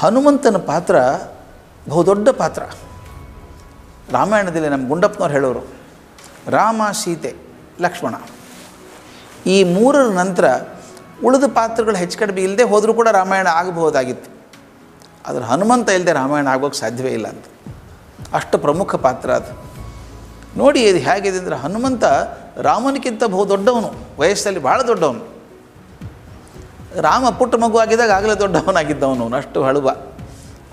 ಹನುಮಂತನ ಪಾತ್ರ ಬಹುದೊಡ್ಡ ಪಾತ್ರ. ರಾಮಾಯಣದಲ್ಲಿ ನಮ್ಮ ಗುಂಡಪ್ಪನವ್ರು ಹೇಳೋರು, ರಾಮ, ಸೀತೆ, ಲಕ್ಷ್ಮಣ. ಈ ಮೂರರ ನಂತರ ಉಳಿದ ಪಾತ್ರಗಳು ಹೆಚ್ಚು ಕಡಿಮೆ ಇಲ್ಲದೆ ಹೋದರೂ ಕೂಡ ರಾಮಾಯಣ ಆಗಬಹುದಾಗಿತ್ತು. ಆದರೆ ಹನುಮಂತ ಇಲ್ಲದೆ ರಾಮಾಯಣ ಆಗೋಕ್ಕೆ ಸಾಧ್ಯವೇ ಇಲ್ಲ ಅಂತ. ಅಷ್ಟು ಪ್ರಮುಖ ಪಾತ್ರ ಅದು. ನೋಡಿ ಇದು ಹೇಗಿದೆ ಅಂದರೆ ಹನುಮಂತ ರಾಮನಿಗಿಂತ ಬಹು ದೊಡ್ಡವನು, ವಯಸ್ಸಲ್ಲಿ ಭಾಳ ದೊಡ್ಡವನು. ರಾಮ ಪುಟ್ಟ ಮಗು ಆಗಿದ್ದಾಗ ಆಗಲೇ ದೊಡ್ಡವನಾಗಿದ್ದವನು ಅಷ್ಟು ಹಳುವ.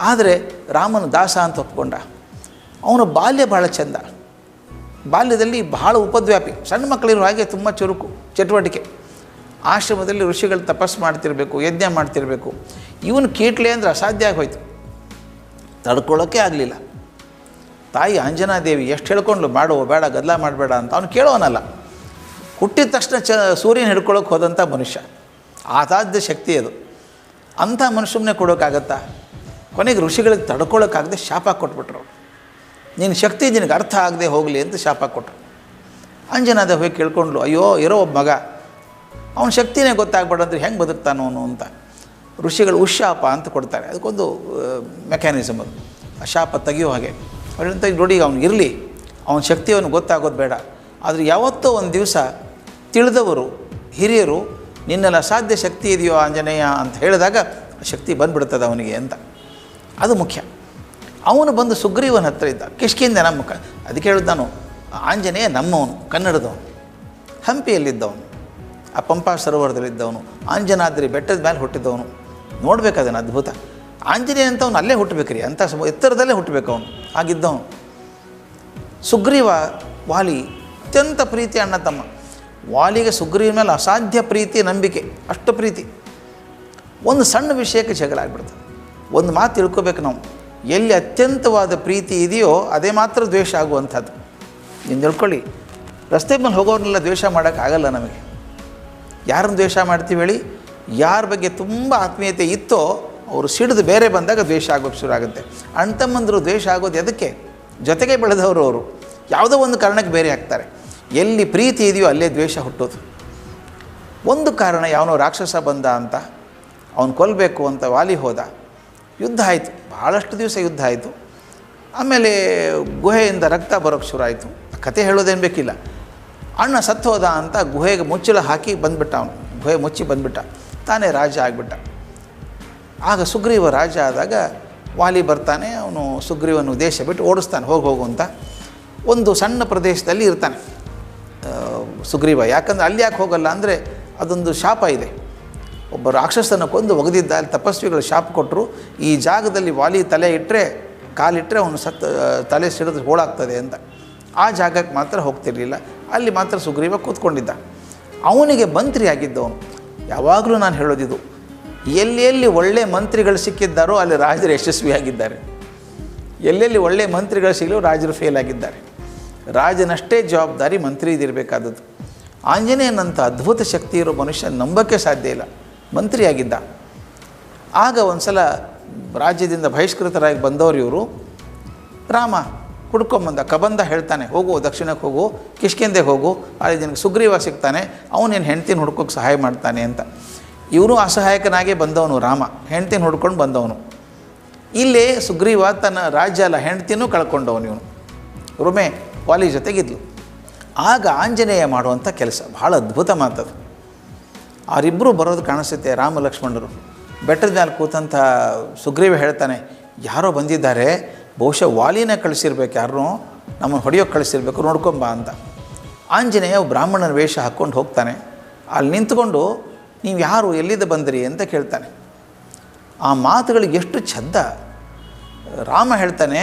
ಆದರೆ ರಾಮನ ದಾಸ ಅಂತ ಒಪ್ಕೊಂಡ. ಅವನ ಬಾಲ್ಯ ಭಾಳ ಚೆಂದ. ಬಾಲ್ಯದಲ್ಲಿ ಬಹಳ ಉಪದ್ವ್ಯಾಪಿ. ಸಣ್ಣ ಮಕ್ಕಳಿರೋ ಹಾಗೆ ತುಂಬ ಚುರುಕು, ಚಟುವಟಿಕೆ. ಆಶ್ರಮದಲ್ಲಿ ಋಷಿಗಳು ತಪಸ್ಸು ಮಾಡ್ತಿರಬೇಕು, ಯಜ್ಞ ಮಾಡ್ತಿರಬೇಕು. ಇವನು ಕೀಟ್ಲೆ ಅಂದರೆ ಅಸಾಧ್ಯ ಆಗೋಯ್ತು. ತಡ್ಕೊಳ್ಳೋಕ್ಕೆ ಆಗಲಿಲ್ಲ. ತಾಯಿ ಅಂಜನಾದೇವಿ ಎಷ್ಟು ಹೇಳ್ಕೊಂಡ್ಲು, ಮಾಡೋ, ಬೇಡ ಗದ್ದಲ ಮಾಡಬೇಡ ಅಂತ. ಅವನು ಕೇಳೋನಲ್ಲ. ಹುಟ್ಟಿದ ತಕ್ಷಣ ಚ, ಸೂರ್ಯನ ಹಿಡ್ಕೊಳ್ಳೋಕೆ ಹೋದಂಥ ಮನುಷ್ಯ. ಅಸಾಧ್ಯ ಶಕ್ತಿ ಅದು. ಅಂಥ ಮನುಷ್ಯನೇ ಕೊಡೋಕ್ಕಾಗತ್ತಾ ಕೊನೆಗೆ ಋಷಿಗಳಿಗೆ ತಡ್ಕೊಳ್ಳೋಕ್ಕಾಗದೆ ಶಾಪ ಕೊಟ್ಬಿಟ್ರು ನಿನ್ನ ಶಕ್ತಿ ನಿನಗೆ ಅರ್ಥ ಆಗದೆ ಹೋಗಲಿ ಅಂತ ಶಾಪ ಕೊಟ್ಟರು ಅಂಜನಾದ ಹೋಗಿ ಕೇಳ್ಕೊಂಡ್ಲು, ಅಯ್ಯೋ, ಇರೋ ಒಬ್ಬ ಮಗ. ಅವನ ಶಕ್ತಿನೇ ಗೊತ್ತಾಗ್ಬೇಡಂದ್ರೆ ಹೆಂಗೆ ಬದುಕ್ತಾನೋ ಅವನು ಅಂತ. ಋಷಿಗಳು ಉಶಾಪ ಅಂತ ಕೊಡ್ತಾರೆ. ಅದಕ್ಕೊಂದು ಮೆಕ್ಯಾನಿಸಮ್ ಅದು. ಆ ಶಾಪ ತೆಗಿಯೋ ಹಾಗೆ. ಅವಳಂತ ನೋಡಿ, ಅವ್ನು ಇರಲಿ. ಅವನ ಶಕ್ತಿ ಅವನು ಗೊತ್ತಾಗೋದು ಬೇಡ. ಆದರೆ ಯಾವತ್ತೋ ಒಂದು ದಿವಸ ತಿಳಿದವರು, ಹಿರಿಯರು ನಿನ್ನಲ್ಲಿ ಸಾಧ್ಯ ಶಕ್ತಿ ಇದೆಯೋ ಆಂಜನೇಯ ಅಂತ ಹೇಳಿದಾಗ ಶಕ್ತಿ ಬಂದುಬಿಡ್ತದೆ ಅವನಿಗೆ ಅಂತ. ಅದು ಮುಖ್ಯ. ಅವನು ಬಂದು ಸುಗ್ರೀವನ ಹತ್ರ ಇದ್ದ. ಕಿಷ್ಕಿಂದ ನಮ್ಮ ಕ, ಅದಕ್ಕೆ ಹೇಳಿದ್ ಆಂಜನೇಯ ನಮ್ಮವನು, ಕನ್ನಡದವನು. ಹಂಪಿಯಲ್ಲಿದ್ದವನು, ಆ ಪಂಪಾ ಸರೋವರದಲ್ಲಿದ್ದವನು, ಆಂಜನಾದ್ರಿ ಬೆಟ್ಟದ ಮೇಲೆ ಹುಟ್ಟಿದ್ದವನು ನೋಡ್ಬೇಕು ಅದನ್ನು ಅದ್ಭುತ. ಆಂಜನೇಯ ಅಂತವನು ಅಲ್ಲೇ ಹುಟ್ಟಬೇಕ್ರಿ ಅಂಥ ಸಮ ಎತ್ತರದಲ್ಲೇ ಹುಟ್ಟಬೇಕು ಅವನು. ಆಗಿದ್ದವನು ಸುಗ್ರೀವ, ವಾಲಿ, ಅತ್ಯಂತ ಪ್ರೀತಿ ಅಣ್ಣ ತಮ್ಮ. ವಾಲಿಗೆ ಸುಗ್ರೀವ ಮೇಲೆ ಅಸಾಧ್ಯ ಪ್ರೀತಿ, ನಂಬಿಕೆ, ಅಷ್ಟು ಪ್ರೀತಿ. ಒಂದು ಸಣ್ಣ ವಿಷಯಕ್ಕೆ ಜಗಳ ಆಗ್ಬಿಡ್ತದೆ ಒಂದು ಮಾತು ತಿಳ್ಕೊಬೇಕು ನಾವು. ಎಲ್ಲಿ ಅತ್ಯಂತವಾದ ಪ್ರೀತಿ ಇದೆಯೋ ಅದೇ ಮಾತ್ರ ದ್ವೇಷ ಆಗುವಂಥದ್ದು. ನೀವು ತಿಳ್ಕೊಳ್ಳಿ. ರಸ್ತೆ ಮೇಲೆ ಹೋಗೋರ್ನೆಲ್ಲ ದ್ವೇಷ ಮಾಡೋಕ್ಕಾಗಲ್ಲ ನಮಗೆ. ಯಾರನ್ನು ದ್ವೇಷ ಮಾಡ್ತೀವಿ ಹೇಳಿ? ಯಾರ ಬಗ್ಗೆ ತುಂಬ ಆತ್ಮೀಯತೆ ಇತ್ತೋ ಅವರು ಸಿಡಿದು ಬೇರೆ ಬಂದಾಗ ದ್ವೇಷ ಆಗೋಕ್ಕೆ ಶುರು ಆಗುತ್ತೆ. ಅಣ್ತಮ್ಮಂದರು ದ್ವೇಷ ಆಗೋದು ಎದಕ್ಕೆ? ಜೊತೆಗೆ ಬೆಳೆದವರು ಅವರು. ಯಾವುದೋ ಒಂದು ಕಾರಣಕ್ಕೆ ಬೇರೆ ಆಗ್ತಾರೆ. ಎಲ್ಲಿ ಪ್ರೀತಿ ಇದೆಯೋ ಅಲ್ಲೇ ದ್ವೇಷ ಹುಟ್ಟೋದು. ಒಂದು ಕಾರಣ ಯಾವನೋ ರಾಕ್ಷಸ ಬಂದ ಅಂತ, ಅವನು ಕೊಲ್ಲಬೇಕು ಅಂತ ವಾಲಿ ಹೋದ. ಯುದ್ಧ ಆಯಿತು. ಭಾಳಷ್ಟು ದಿವಸ ಯುದ್ಧ ಆಯಿತು. ಆಮೇಲೆ ಗುಹೆಯಿಂದ ರಕ್ತ ಬರೋಕ್ಕೆ ಶುರು ಆಯಿತು. ಕತೆ ಹೇಳೋದೇನು ಬೇಕಿಲ್ಲ. ಅಣ್ಣ ಸತ್ತು ಹೋದ ಅಂತ ಗುಹೆಗೆ ಮುಚ್ಚಳ ಹಾಕಿ ಬಂದ್ಬಿಟ್ಟ ಅವನು. ಗುಹೆ ಮುಚ್ಚಿ ಬಂದ್ಬಿಟ್ಟ. ತಾನೇ ರಾಜ ಆಗಿಬಿಟ್ಟ. ಆಗ ಸುಗ್ರೀವ ರಾಜ ಆದಾಗ ವಾಲಿ ಬರ್ತಾನೆ, ಅವನು ಸುಗ್ರೀವನು ದೇಶ ಬಿಟ್ಟು ಓಡಿಸ್ತಾನೆ, ಹೋಗಿ ಹೋಗು ಅಂತ. ಒಂದು ಸಣ್ಣ ಪ್ರದೇಶದಲ್ಲಿ ಇರ್ತಾನೆ. ಸುಗ್ರೀವ. ಯಾಕಂದರೆ ಅಲ್ಲಿ ಯಾಕೆ ಹೋಗಲ್ಲ ಅಂದರೆ ಅದೊಂದು ಶಾಪ ಇದೆ. ಒಬ್ಬ ರಾಕ್ಷಸನ ಕೊಂದು ಒಗೆದಿದ್ದ ಅಲ್ಲಿ ತಪಸ್ವಿಗಳು ಶಾಪ ಕೊಟ್ಟರು ಈ ಜಾಗದಲ್ಲಿ ವಾಲಿ ತಲೆ ಇಟ್ಟರೆ ಕಾಲಿಟ್ಟರೆ ಅವನು ಸತ್ ತಲೆ ಸಿಡಿದು ಹೋಳಾಗ್ತದೆ ಅಂತ. ಆ ಜಾಗಕ್ಕೆ ಮಾತ್ರ ಹೋಗ್ತಿರಲಿಲ್ಲ. ಅಲ್ಲಿ ಮಾತ್ರ ಸುಗ್ರೀವ ಕೂತ್ಕೊಂಡಿದ್ದ. ಅವನಿಗೆ ಮಂತ್ರಿ ಆಗಿದ್ದವನು. ಯಾವಾಗಲೂ ನಾನು ಹೇಳೋದಿದು ಎಲ್ಲೆಲ್ಲಿ ಎಲ್ಲಿ ಒಳ್ಳೆ ಮಂತ್ರಿಗಳು ಸಿಕ್ಕಿದ್ದಾರೋ ಅಲ್ಲಿ ರಾಜರು ಯಶಸ್ವಿಯಾಗಿದ್ದಾರೆ. ಎಲ್ಲೆಲ್ಲಿ ಒಳ್ಳೆ ಮಂತ್ರಿಗಳು ಸಿಗಲು ರಾಜರು ಫೇಲ್ ಆಗಿದ್ದಾರೆ. ರಾಜನಷ್ಟೇ ಜವಾಬ್ದಾರಿ ಮಂತ್ರಿದಿರಬೇಕಾದದ್ದು. ಆಂಜನೇಯನಂಥ ಅದ್ಭುತ ಶಕ್ತಿ ಇರೋ ಮನುಷ್ಯ ನಂಬಕ್ಕೆ ಸಾಧ್ಯ ಇಲ್ಲ. ಮಂತ್ರಿಯಾಗಿದ್ದ. ಆಗ ಒಂದು ಸಲ ರಾಜ್ಯದಿಂದ ಬಹಿಷ್ಕೃತರಾಗಿ ಬಂದವರು ಇವರು. ರಾಮ, ಹುಡ್ಕೊಂಬಂದ ಕಬಂದ ಹೇಳ್ತಾನೆ, ಹೋಗು, ದಕ್ಷಿಣಕ್ಕೆ ಹೋಗು, ಕಿಷ್ಕಿಂದೆ ಹೋಗು, ಅಲ್ಲಿ ನಿನಗೆ ಸುಗ್ರೀವ ಸಿಗ್ತಾನೆ, ಅವನೇನು ಹೆಂಡ್ತಿನ ಹುಡ್ಕೋಕ್ಕೆ ಸಹಾಯ ಮಾಡ್ತಾನೆ ಅಂತ. ಇವನು ಅಸಹಾಯಕನಾಗೇ ಬಂದವನು ರಾಮ, ಹೆಂಡ್ತಿನ ಹುಡ್ಕೊಂಡು ಬಂದವನು. ಇಲ್ಲೇ ಸುಗ್ರೀವ ತನ್ನ ರಾಜ್ಯ ಅಲ್ಲ, ಹೆಂಡ್ತಿನೂ ಕಳ್ಕೊಂಡವನು ಇವನು. ರುಮೆ, ವಾಲಿ ಜೊತೆಗಿದ್ಲು. ಆಗ ಆಂಜನೇಯ ಮಾಡುವಂಥ ಕೆಲಸ. ಭಾಳ ಅದ್ಭುತ ಮಾತದು ಅವರಿಬ್ಬರು ಬರೋದು ಕಾಣಿಸುತ್ತೆ ರಾಮ ಲಕ್ಷ್ಮಣರು ಬೆಟ್ಟದ ಮೇಲೆ ಕೂತಂಥ ಸುಗ್ರೀವ ಹೇಳ್ತಾನೆ, ಯಾರೋ ಬಂದಿದ್ದಾರೆ, ಬಹುಶಃ ವಾಲಿನ ಕಳಿಸಿರ್ಬೇಕು ಯಾರನ್ನೂ ನಮ್ಮನ್ನು ಹೊಡೆಯೋಕೆ ಕಳಿಸಿರ್ಬೇಕು ನೋಡ್ಕೊಂಬ ಅಂತ. ಆಂಜನೇಯ ಬ್ರಾಹ್ಮಣನ ವೇಷ ಹಾಕ್ಕೊಂಡು ಹೋಗ್ತಾನೆ. ಅಲ್ಲಿ ನಿಂತ್ಕೊಂಡು, ನೀವು ಯಾರು ಎಲ್ಲಿದ್ದ ಬಂದಿರಿ? ಅಂತ ಕೇಳ್ತಾನೆ. ಆ ಮಾತುಗಳಿಗೆ ಎಷ್ಟು ಛದ್ದ ರಾಮ ಹೇಳ್ತಾನೆ,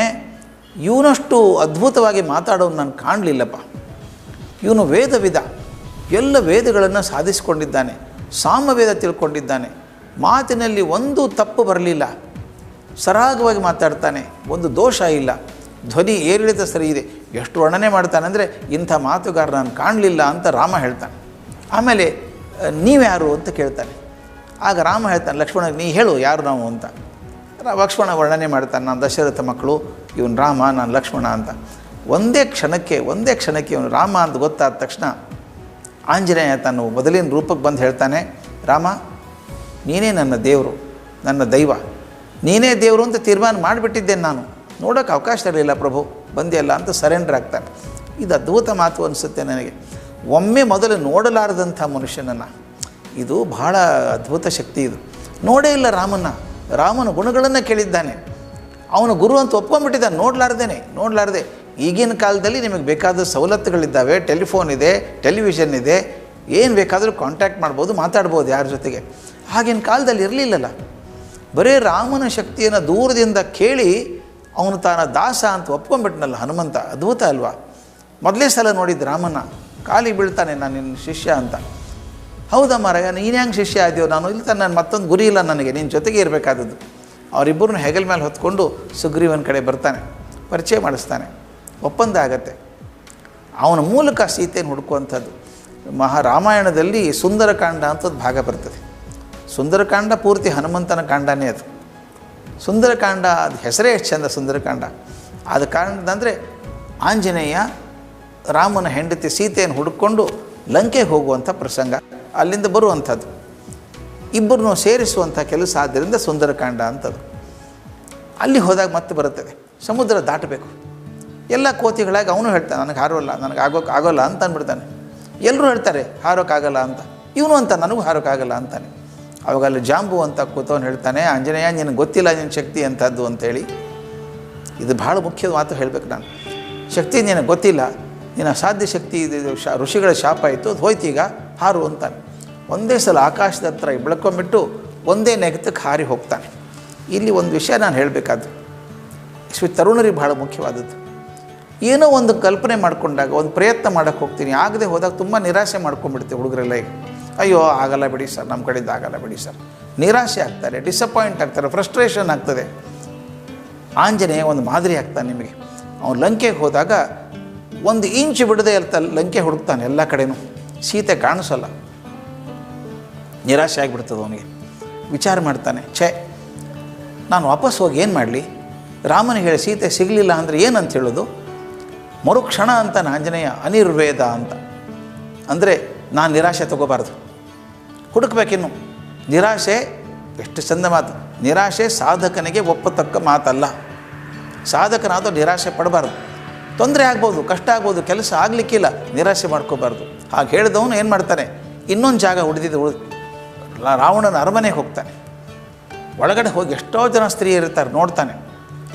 ಇವನಷ್ಟು ಅದ್ಭುತವಾಗಿ ಮಾತಾಡೋನು ನಾನು ಕಾಣಲಿಲ್ಲಪ್ಪ. ಇವನು ವೇದವಿದ. ಎಲ್ಲ ವೇದಗಳನ್ನು ಸಾಧಿಸಿಕೊಂಡಿದ್ದಾನೆ. ಸಾಮವೇದ ತಿಳ್ಕೊಂಡಿದ್ದಾನೆ. ಮಾತಿನಲ್ಲಿ ಒಂದು ತಪ್ಪು ಬರಲಿಲ್ಲ. ಸರಾಗವಾಗಿ ಮಾತಾಡ್ತಾನೆ. ಒಂದು ದೋಷ ಇಲ್ಲ. ಧ್ವನಿ ಏರಿಳಿತ ಸರಿ ಇದೆ. ಎಷ್ಟು ವರ್ಣನೆ ಮಾಡ್ತಾನೆ ಅಂದರೆ, ಇಂಥ ಮಾತುಗಾರ ನಾನು ಕಾಣಲಿಲ್ಲ ಅಂತ ರಾಮ ಹೇಳ್ತಾನೆ. ಆಮೇಲೆ ನೀವ್ಯಾರು ಅಂತ ಕೇಳ್ತಾನೆ. ಆಗ ರಾಮ ಹೇಳ್ತಾನೆ, ಲಕ್ಷ್ಮಣ, ನೀ ಹೇಳು ಯಾರು ನಾವು ಅಂತ. ಲಕ್ಷ್ಮಣ ವರ್ಣನೆ ಮಾಡ್ತಾನೆ, ನಾನು ದಶರಥ ಮಕ್ಕಳು, ಇವನು ರಾಮ, ನಾನು ಲಕ್ಷ್ಮಣ ಅಂತ. ಒಂದೇ ಕ್ಷಣಕ್ಕೆ ಒಂದೇ ಕ್ಷಣಕ್ಕೆ ಇವನು ರಾಮ ಅಂತ ಗೊತ್ತಾದ ತಕ್ಷಣ ಆಂಜನೇಯ ತಾನು ಮೊದಲಿನ ರೂಪಕ್ಕೆ ಬಂದು ಹೇಳ್ತಾನೆ, ರಾಮ, ನೀನೇ ನನ್ನ ದೇವರು, ನನ್ನ ದೈವ. ನೀನೇ ದೇವರು ಅಂತ ತೀರ್ಮಾನ ಮಾಡಿಬಿಟ್ಟಿದ್ದೇನೆ ನಾನು. ನೋಡೋಕ್ಕೆ ಅವಕಾಶ ಇರಲಿಲ್ಲ ಪ್ರಭು, ಬಂದಿಯಲ್ಲ ಅಂತ ಸರೆಂಡರ್ ಆಗ್ತಾನೆ. ಇದು ಅದ್ಭುತ ಮಾತು ಅನಿಸುತ್ತೆ ನನಗೆ. ಒಮ್ಮೆ ಮೊದಲು ನೋಡಲಾರದಂಥ ಮನುಷ್ಯನನ್ನು, ಇದು ಬಹಳ ಅದ್ಭುತ ಶಕ್ತಿ ಇದು. ನೋಡೇ ಇಲ್ಲ ರಾಮನ ರಾಮನ ಗುಣಗಳನ್ನು ಕೇಳಿದ್ದಾನೆ. ಅವನು ಗುರು ಅಂತ ಒಪ್ಕೊಂಡ್ಬಿಟ್ಟಿದ್ದಾನೆ, ನೋಡಲಾರ್ದೇನೆ, ನೋಡಲಾರ್ದೆ. ಈಗಿನ ಕಾಲದಲ್ಲಿ ನಿಮಗೆ ಬೇಕಾದ ಸವಲತ್ತುಗಳಿದ್ದಾವೆ, ಟೆಲಿಫೋನ್ ಇದೆ, ಟೆಲಿವಿಷನ್ ಇದೆ, ಏನು ಬೇಕಾದರೂ ಕಾಂಟ್ಯಾಕ್ಟ್ ಮಾಡ್ಬೋದು, ಮಾತಾಡ್ಬೋದು ಯಾರ ಜೊತೆಗೆ. ಆಗಿನ ಕಾಲದಲ್ಲಿ ಇರಲಿಲ್ಲಲ್ಲ. ಬರೀ ರಾಮನ ಶಕ್ತಿಯನ್ನು ದೂರದಿಂದ ಕೇಳಿ ಅವನು ತಾನ ದಾಸ ಅಂತ ಒಪ್ಕೊಂಡ್ಬಿಟ್ನಲ್ಲ ಹನುಮಂತ, ಅದ್ಭುತ ಅಲ್ವಾ? ಮೊದಲೇ ಸಲ ನೋಡಿದ್ದು ರಾಮನ, ಕಾಲಿಗೆ ಬೀಳ್ತಾನೆ ನಾನು ನಿನ್ನ ಶಿಷ್ಯ ಅಂತ. ಹೌದಾ ಮಾರಾಯ, ನೀನು ಹೆಂಗೆ ಶಿಷ್ಯ ಆದ್ಯೋ? ನಾನು ಇಲ್ಲಿ ತಾನು ನಾನು ಮತ್ತೊಂದು ಗುರಿ ಇಲ್ಲ ನನಗೆ ನಿನ್ನ ಜೊತೆಗೆ ಇರಬೇಕಾದದ್ದು. ಅವರಿಬ್ಬರನ್ನ ಹೆಗಲ ಮೇಲೆ ಹೊತ್ಕೊಂಡು ಸುಗ್ರೀವನ ಕಡೆ ಬರ್ತಾನೆ, ಪರಿಚಯ ಮಾಡಿಸ್ತಾನೆ. ಒಪ್ಪಂದ ಆಗತ್ತೆ ಅವನ ಮೂಲಕ ಸೀತೆಯನ್ನು ಹುಡುಕುವಂಥದ್ದು ಮಹಾರಾಮಾಯಣದಲ್ಲಿ ಸುಂದರಕಾಂಡ ಅಂತದ್ದು ಭಾಗ ಬರ್ತದೆ. ಸುಂದರಕಾಂಡ ಪೂರ್ತಿ ಹನುಮಂತನ ಕಾಂಡನೇ ಅದು. ಸುಂದರಕಾಂಡ ಅದು ಹೆಸರೇ ಎಷ್ಟು ಚಂದ ಸುಂದರಕಾಂಡ. ಆದ ಕಾರಣದಂದರೆ ಆಂಜನೇಯ ರಾಮನ ಹೆಂಡತಿ ಸೀತೆಯನ್ನು ಹುಡುಕೊಂಡು ಲಂಕೆ ಹೋಗುವಂಥ ಪ್ರಸಂಗ, ಅಲ್ಲಿಂದ ಬರುವಂಥದ್ದು. ಇಬ್ಬರನ್ನು ಸೇರಿಸುವಂಥ ಕೆಲಸ ಆದ್ದರಿಂದ ಸುಂದರಕಾಂಡ ಅಂಥದ್ದು ಅಲ್ಲಿ ಹೋದಾಗ ಮತ್ತೆ ಬರುತ್ತದೆ. ಸಮುದ್ರ ದಾಟಬೇಕು. ಎಲ್ಲ ಕೋತಿಗಳಾಗಿ ಅವನು ಹೇಳ್ತಾನೆ, ನನಗೆ ಹಾರೋಲ್ಲ ನನಗೆ ಆಗೋಕ್ಕೆ ಆಗೋಲ್ಲ ಅಂತ ಅಂದ್ಬಿಡ್ತಾನೆ. ಎಲ್ಲರೂ ಹೇಳ್ತಾರೆ, ಹಾರೋಕ್ಕಾಗಲ್ಲ ಅಂತ. ಇವನು ಅಂತ, ನನಗೂ ಹಾರೋಕ್ಕಾಗಲ್ಲ ಅಂತಾನೆ. ಅವಾಗ ಅಲ್ಲಿ ಜಾಂಬು ಅಂತ ಕೂತವನು ಹೇಳ್ತಾನೆ, ಆಂಜನೇಯ, ನಿನಗೆ ಗೊತ್ತಿಲ್ಲ ನಿನ್ನ ಶಕ್ತಿ ಅಂಥದ್ದು ಅಂತೇಳಿ. ಇದು ಭಾಳ ಮುಖ್ಯದ ಮಾತು ಹೇಳಬೇಕು ನಾನು. ಶಕ್ತಿ ನಿನಗೆ ಗೊತ್ತಿಲ್ಲ, ನಿನ್ನ ಅಸಾಧ್ಯ ಶಕ್ತಿ ಇದು ಶಾ, ಋಷಿಗಳ ಶಾಪ ಆಯಿತು ಅದು ಹೋಯ್ತೀಗ ಹಾರು ಅಂತಾನೆ. ಒಂದೇ ಸಲ ಆಕಾಶದ ಹತ್ರ ಬೆಳ್ಕೊಂಬಿಟ್ಟು ಒಂದೇ ನೆಗೆತಕ್ಕೆ ಹಾರಿ ಹೋಗ್ತಾನೆ. ಇಲ್ಲಿ ಒಂದು ವಿಷಯ ನಾನು ಹೇಳಬೇಕಾದ್ರು ಶ್ರೀ ತರುಣರಿಗೆ ಭಾಳ ಮುಖ್ಯವಾದದ್ದು. ಏನೋ ಒಂದು ಕಲ್ಪನೆ ಮಾಡಿಕೊಂಡಾಗ, ಒಂದು ಪ್ರಯತ್ನ ಮಾಡೋಕ್ಕೆ ಹೋಗ್ತೀನಿ, ಆಗದೆ ಹೋದಾಗ ತುಂಬ ನಿರಾಶೆ ಮಾಡ್ಕೊಂಡ್ಬಿಡ್ತೀವಿ ಹುಡುಗರೆಲ್ಲ ಈಗ. ಅಯ್ಯೋ, ಆಗಲ್ಲ ಬಿಡಿ ಸರ್ ನಮ್ಮ ಕಡೆಯಿಂದ ಆಗಲ್ಲ ಬಿಡಿ ಸರ್. ನಿರಾಶೆ ಆಗ್ತಾರೆ ಡಿಸಪಾಯಿಂಟ್ ಆಗ್ತಾರೆ ಫ್ರಸ್ಟ್ರೇಷನ್ ಆಗ್ತದೆ. ಆಂಜನೇಯ ಒಂದು ಮಾದರಿ ಆಗ್ತಾನೆ ನಿಮಗೆ. ಅವನು ಲಂಕೆಗೆ ಹೋದಾಗ ಒಂದು ಇಂಚು ಬಿಡದೆ ಇರ್ತ ಲಂಕೆ ಹುಡುಕ್ತಾನೆ ಎಲ್ಲ ಕಡೆನೂ. ಸೀತೆ ಕಾಣಿಸಲ್ಲ. ನಿರಾಶೆ ಆಗಿಬಿಡ್ತದೆ ಅವನಿಗೆ. ವಿಚಾರ ಮಾಡ್ತಾನೆ, ಛೇ, ನಾನು ವಾಪಸ್ ಹೋಗಿ ಏನು ಮಾಡಲಿ? ರಾಮನಿಗೆ ಹೇಳಿ, ಸೀತೆ ಸಿಗಲಿಲ್ಲ ಅಂದರೆ ಏನಂತ ಹೇಳೋದು? ಮರುಕ್ಷಣ ಅಂತ ಆಂಜನೇಯ ಅನಿರ್ವೇದ ಅಂತ. ಅಂದರೆ ನಾನು ನಿರಾಶೆ ತಗೋಬಾರ್ದು. ಹುಡುಕ್ಬೇಕಿನ್ನು. ನಿರಾಶೆ ಎಷ್ಟು ಚಂದ ಮಾತು. ನಿರಾಶೆ ಸಾಧಕನಿಗೆ ಒಪ್ಪತಕ್ಕ ಮಾತಲ್ಲ. ಸಾಧಕನಾದ ನಿರಾಶೆ ಪಡಬಾರ್ದು. ತೊಂದರೆ ಆಗ್ಬೋದು, ಕಷ್ಟ ಆಗ್ಬೋದು, ಕೆಲಸ ಆಗಲಿಕ್ಕಿಲ್ಲ, ನಿರಾಶೆ ಮಾಡ್ಕೋಬಾರ್ದು. ಹಾಗೆ ಹೇಳಿದವನು ಏನು ಮಾಡ್ತಾನೆ? ಇನ್ನೊಂದು ಜಾಗ ಉಳಿದಿದ್ದು ಉಳಿದು ರಾವಣನ ಅರಮನೆಗೆ ಹೋಗ್ತಾನೆ. ಒಳಗಡೆ ಹೋಗಿ ಎಷ್ಟೋ ಜನ ಸ್ತ್ರೀಯರಿರ್ತಾರೆ ನೋಡ್ತಾನೆ.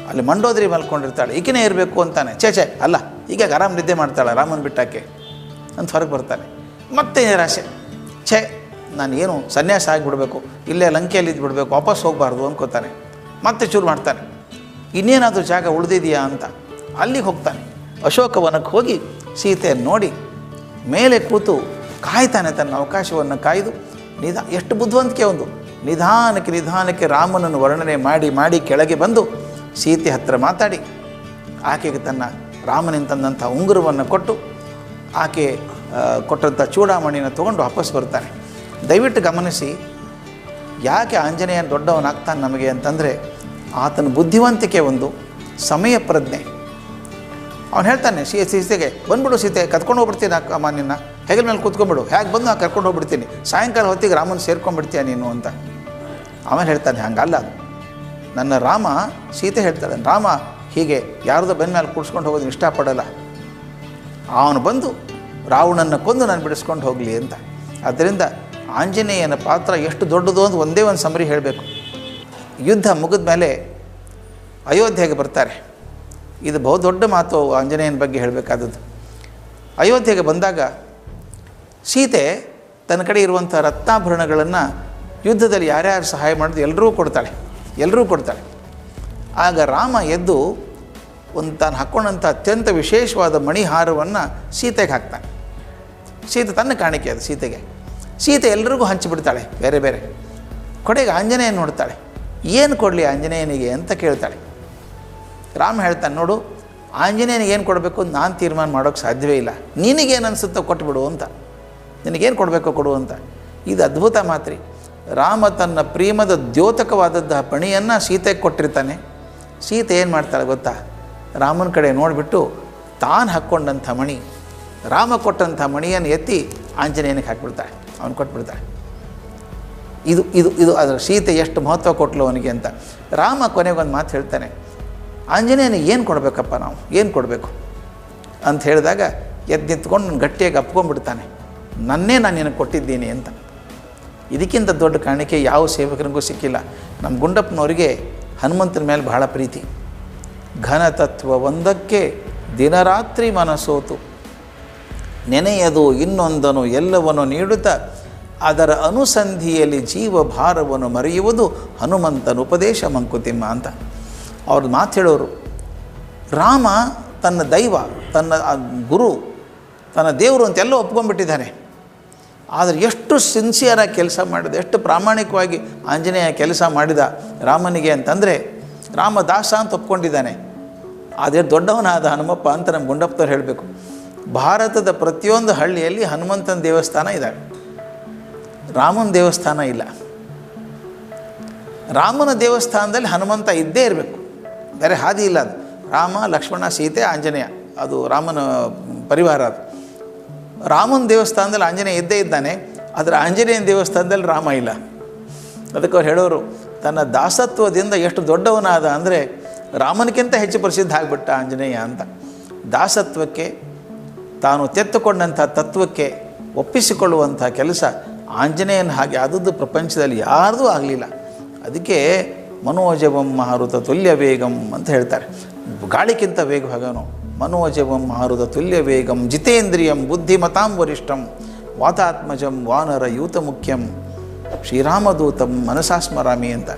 ಅಲ್ಲಿ ಮಂಡೋದ್ರಿ ಮಲ್ಕೊಂಡಿರ್ತಾಳೆ ಈಗಿನೇ ಇರಬೇಕು ಅಂತಾನೆ. ಛೇ ಛೇ, ಅಲ್ಲ. ಈಗ ಆರಾಮ್ ನಿದ್ದೆ ಮಾಡ್ತಾಳೆ, ರಾಮನ ಬಿಟ್ಟಾಕೆ ಅಂತ ಹೊರಗೆ ಬರ್ತಾನೆ. ಮತ್ತೆ ನಿರಾಶೆ? ಛೇ, ನಾನು ಏನು ಸನ್ಯಾಸ ಆಗಿಬಿಡಬೇಕು, ಇಲ್ಲೇ ಲಂಕೆಯಲ್ಲಿ ಇದ್ಬಿಡ್ಬೇಕು, ವಾಪಸ್ ಹೋಗಬಾರ್ದು ಅಂದ್ಕೋತಾನೆ ಮತ್ತೆ ಚೂರು ಮಾಡ್ತಾನೆ. ಇನ್ನೇನಾದರೂ ಜಾಗ ಉಳಿದಿದೆಯಾ ಅಂತ ಅಲ್ಲಿಗೆ ಹೋಗ್ತಾನೆ. ಅಶೋಕವನಕ್ಕೆ ಹೋಗಿ ಸೀತೆಯನ್ನು ನೋಡಿ, ಮೇಲೆ ಕೂತು ಕಾಯ್ತಾನೆ ತನ್ನ ಅವಕಾಶವನ್ನು ಕಾಯ್ದು, ನಿಧಾ, ಎಷ್ಟು ಬುದ್ಧಿವಂತಿಕೆ ಒಂದು. ನಿಧಾನಕ್ಕೆ ನಿಧಾನಕ್ಕೆ ರಾಮನನ್ನು ವರ್ಣನೆ ಮಾಡಿ ಮಾಡಿ ಕೆಳಗೆ ಬಂದು ಸೀತೆ ಹತ್ತಿರ ಮಾತಾಡಿ, ಆಕೆಗೆ ತನ್ನ ರಾಮನಿಂದ ತಂದಂಥ ಉಂಗುರವನ್ನು ಕೊಟ್ಟು ಆಕೆ ಕೊಟ್ಟಂಥ ಚೂಡಾಮಣಿನ ತೊಗೊಂಡು ವಾಪಸ್ ಬರ್ತಾನೆ. ದಯವಿಟ್ಟು ಗಮನಿಸಿ, ಯಾಕೆ ಆಂಜನೇಯ ದೊಡ್ಡವನಾಗ್ತಾನೆ ನಮಗೆ ಅಂತಂದರೆ, ಆತನ ಬುದ್ಧಿವಂತಿಕೆ ಒಂದು ಸಮಯ ಪ್ರಜ್ಞೆ. ಅವನು ಹೇಳ್ತಾನೆ, ಸಿ, ಸೀತೆಗೆ, ಬಂದ್ಬಿಡು ಸೀತೆ, ಕರ್ಕೊಂಡು ಹೋಗ್ಬಿಡ್ತೀನಿ ಅಕ್ಕ ಅಮ್ಮ ನಿನ್ನ. ಹೆಗಲ ಮೇಲೆ ಕೂತ್ಕೊಂಡ್ಬಿಡು. ಹೇಗೆ ಬಂದು ನಾನು ಕರ್ಕೊಂಡು ಹೋಗ್ಬಿಡ್ತೀನಿ. ಸಾಯಂಕಾಲ ಹೊತ್ತಿಗೆ ರಾಮನ ಸೇರ್ಕೊಂಡ್ಬಿಡ್ತೀಯ ನೀನು ಅಂತ. ಅವನು ಹೇಳ್ತಾನೆ, ಹಂಗಲ್ಲ. ಅದು ನನ್ನ ರಾಮ, ಸೀತೆ ಹೇಳ್ತಾಳೆ ರಾಮ ಹೀಗೆ ಯಾರ್ದೋ ಬೆನ್ನ ಮೇಲೆ ಕೂಡ್ಸ್ಕೊಂಡು ಹೋಗೋದನ್ನ ಇಷ್ಟಪಡಲ್ಲ. ಅವನು ಬಂದು ರಾವಣನ್ನು ಕೊಂದು ನಾನು ಬಿಡಿಸ್ಕೊಂಡು ಹೋಗಲಿ ಅಂತ. ಆದ್ದರಿಂದ ಆಂಜನೇಯನ ಪಾತ್ರ ಎಷ್ಟು ದೊಡ್ಡದು ಅಂತ ಒಂದೇ ಒಂದು ಸಮರಿ ಹೇಳಬೇಕು. ಯುದ್ಧ ಮುಗಿದ ಮೇಲೆ ಅಯೋಧ್ಯೆಗೆ ಬರ್ತಾರೆ. ಇದು ಬಹು ದೊಡ್ಡ ಮಾತು ಆಂಜನೇಯನ ಬಗ್ಗೆ ಹೇಳಬೇಕಾದದ್ದು. ಅಯೋಧ್ಯೆಗೆ ಬಂದಾಗ ಸೀತೆ ತನ್ನ ಕಡೆ ಇರುವಂಥ ರತ್ನಾಭರಣಗಳನ್ನು ಯುದ್ಧದಲ್ಲಿ ಯಾರ್ಯಾರು ಸಹಾಯ ಮಾಡಿದ್ರು ಎಲ್ಲರೂ ಕೊಡ್ತಾಳೆ. ಎಲ್ಲರೂ ಕೊಡ್ತಾಳೆ. ಆಗ ರಾಮ ಎದ್ದು ಒಂದು ತಾನು ಹಾಕ್ಕೊಂಡಂಥ ಅತ್ಯಂತ ವಿಶೇಷವಾದ ಮಣಿಹಾರವನ್ನು ಸೀತೆಗೆ ಹಾಕ್ತಾನೆ. ಸೀತೆ ತನ್ನ ಕಾಣಿಕೆ ಅದು ಸೀತೆಗೆ. ಸೀತೆ ಎಲ್ರಿಗೂ ಹಂಚಿಬಿಡ್ತಾಳೆ ಬೇರೆ ಬೇರೆ. ಕೊಡೆಗೆ ಆಂಜನೇಯ ನೋಡ್ತಾಳೆ. ಏನು ಕೊಡಲಿ ಆಂಜನೇಯನಿಗೆ ಅಂತ ಕೇಳ್ತಾಳೆ. ರಾಮ ಹೇಳ್ತಾನೆ, ನೋಡು, ಆಂಜನೇಯನಿಗೆ ಏನು ಕೊಡಬೇಕು ನಾನು ತೀರ್ಮಾನ ಮಾಡೋಕ್ಕೆ ಸಾಧ್ಯವೇ ಇಲ್ಲ. ನಿನಗೇನು ಅನಿಸುತ್ತೋ ಕೊಟ್ಬಿಡು ಅಂತ. ನಿನಗೇನು ಕೊಡಬೇಕೋ ಕೊಡು ಅಂತ. ಇದು ಅದ್ಭುತ ಮಾತ್ರಿ. ರಾಮ ತನ್ನ ಪ್ರೇಮದ ದ್ಯೋತಕವಾದದ್ದು ಪಣಿಯನ್ನು ಸೀತೆಗೆ ಕೊಟ್ಟಿರ್ತಾನೆ. ಸೀತೆ ಏನು ಮಾಡ್ತಾಳೆ ಗೊತ್ತಾ? ರಾಮನ ಕಡೆ ನೋಡಿಬಿಟ್ಟು ತಾನು ಹಾಕ್ಕೊಂಡಂಥ ಮಣಿ, ರಾಮ ಕೊಟ್ಟಂಥ ಮಣಿಯನ್ನು ಎತ್ತಿ ಆಂಜನೇಯನಿಗೆ ಹಾಕ್ಬಿಡ್ತಾಳೆ, ಅವನು ಕೊಟ್ಬಿಡ್ತಾಳೆ. ಇದು ಇದು ಇದು ಅದರ ಸೀತೆ ಎಷ್ಟು ಮಹತ್ವ ಕೊಟ್ಲು ಅವನಿಗೆ ಅಂತ. ರಾಮ ಕೊನೆಗೊಂದು ಮಾತು ಹೇಳ್ತಾನೆ, ಆಂಜನೇಯನಿಗೆ ಏನು ಕೊಡಬೇಕಪ್ಪ ನಾವು? ಏನು ಕೊಡಬೇಕು? ಅಂತ ಹೇಳಿದಾಗ ಎದ್ದು ನಿಂತ್ಕೊಂಡು ನಾನು ಗಟ್ಟಿಯಾಗಿ ಅಪ್ಕೊಂಡ್ಬಿಡ್ತಾನೆ, ನನ್ನೇ ನಾನು ನಿನಗೆ ಕೊಟ್ಟಿದ್ದೀನಿ ಅಂತ. ಇದಕ್ಕಿಂತ ದೊಡ್ಡ ಕಾಣಿಕೆ ಯಾವ ಸೇವಕನಿಗೂ ಸಿಕ್ಕಿಲ್ಲ. ನಮ್ಮ ಗುಂಡಪ್ಪನವರಿಗೆ ಹನುಮಂತನ ಮೇಲೆ ಬಹಳ ಪ್ರೀತಿ. ಘನತತ್ವ ಒಂದಕ್ಕೆ ದಿನರಾತ್ರಿ ಮನಸೋತು. ನೆನೆಯದು ಇನ್ನೊಂದನು ಎಲ್ಲವನ್ನು ನೀಡುತ್ತಾ, ಅದರ ಅನುಸಂಧಿಯಲ್ಲಿ ಜೀವ ಭಾರವನ್ನು ಮರೆಯುವುದು ಹನುಮಂತನ ಉಪದೇಶ ಮಂಕುತಿಮ್ಮ ಅಂತ. ಅವ್ರದ್ದು ಮಾತು ಹೇಳೋರು, ರಾಮ ತನ್ನ ದೈವ, ತನ್ನ ಗುರು, ತನ್ನ ದೇವರು ಅಂತೆಲ್ಲ ಒಪ್ಕೊಂಡ್ಬಿಟ್ಟಿದ್ದಾನೆ. ಆದರೆ ಎಷ್ಟು ಸಿನ್ಸಿಯರಾಗಿ ಕೆಲಸ ಮಾಡಿದ, ಎಷ್ಟು ಪ್ರಾಮಾಣಿಕವಾಗಿ ಆಂಜನೇಯ ಕೆಲಸ ಮಾಡಿದ ರಾಮನಿಗೆ ಅಂತಂದರೆ ರಾಮ ದಾಸ ಅಂತ ಒಪ್ಕೊಂಡಿದ್ದಾನೆ. ಅದೇ ದೊಡ್ಡವನಾದ ಹನುಮಪ್ಪ ಅಂತ ನಮ್ಮ ಗುಂಡಪ್ಪನವ್ರು ಹೇಳಬೇಕು. ಭಾರತದ ಪ್ರತಿಯೊಂದು ಹಳ್ಳಿಯಲ್ಲಿ ಹನುಮಂತನ ದೇವಸ್ಥಾನ ಇದ್ದಾವೆ ರಾಮನ ದೇವಸ್ಥಾನ ಇಲ್ಲ. ರಾಮನ ದೇವಸ್ಥಾನದಲ್ಲಿ ಹನುಮಂತ ಇದ್ದೇ ಇರಬೇಕು. ಬೇರೆ ಹಾದಿ ಇಲ್ಲ ಅದು. ರಾಮ, ಲಕ್ಷ್ಮಣ, ಸೀತೆ, ಆಂಜನೇಯ. ಅದು ರಾಮನ ಪರಿವಾರ ಅದು. ರಾಮನ ದೇವಸ್ಥಾನದಲ್ಲಿ ಆಂಜನೇಯ ಇದ್ದೇ ಇದ್ದಾನೆ. ಆದರೆ ಆಂಜನೇಯನ ದೇವಸ್ಥಾನದಲ್ಲಿ ರಾಮ ಇಲ್ಲ. ಅದಕ್ಕೆ ಅವ್ರು ಹೇಳೋರು ತನ್ನ ದಾಸತ್ವದಿಂದ ಎಷ್ಟು ದೊಡ್ಡವನಾದ ಅಂದರೆ ರಾಮನಿಗಿಂತ ಹೆಚ್ಚು ಪ್ರಸಿದ್ಧ ಆಗಿಬಿಟ್ಟ ಆಂಜನೇಯ ಅಂತ. ದಾಸತ್ವಕ್ಕೆ ತಾನು ತೆತ್ತುಕೊಂಡಂಥ ತತ್ವಕ್ಕೆ ಒಪ್ಪಿಸಿಕೊಳ್ಳುವಂಥ ಕೆಲಸ ಆಂಜನೇಯನ ಹಾಗೆ ಆದದ್ದು ಪ್ರಪಂಚದಲ್ಲಿ ಯಾರ್ದೂ ಆಗಲಿಲ್ಲ. ಅದಕ್ಕೆ ಮನೋಜವಂ ಮಹಾರುತ ತುಲ್ಯ ವೇಗಂ ಅಂತ ಹೇಳ್ತಾರೆ. ಗಾಳಿಗಿಂತ ವೇಗವಾಗನು? ಮನೋಜವಂ ಮಹಾರುತ ತುಲ್ಯ ವೇಗಂ ಜಿತೇಂದ್ರಿಯಂ ಬುದ್ಧಿಮತಾಂ ವರಿಷ್ಠಂ ವಾತಾತ್ಮಜಂ ವಾನರ ಯೂತ ಮುಖ್ಯಂ ಶ್ರೀರಾಮದೂತಂ ಮನಸಾಸ್ಮರಾಮಿ ಅಂತ.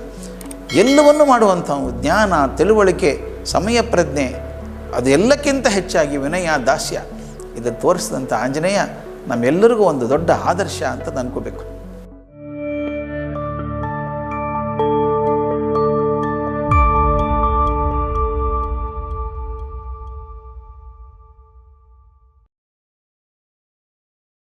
ಎಲ್ಲವನ್ನು ಮಾಡುವಂಥ ಜ್ಞಾನ, ತಿಳುವಳಿಕೆ, ಸಮಯ ಪ್ರಜ್ಞೆ, ಅದೆಲ್ಲಕ್ಕಿಂತ ಹೆಚ್ಚಾಗಿ ವಿನಯ, ದಾಸ್ಯ. ಇದನ್ನು ತೋರಿಸಿದಂಥ ಆಂಜನೇಯ, ನಮ್ಮೆಲ್ಲರಿಗೂ ಒಂದು ದೊಡ್ಡ ಆದರ್ಶ ಅಂತ ಅನ್ಕೋಬೇಕು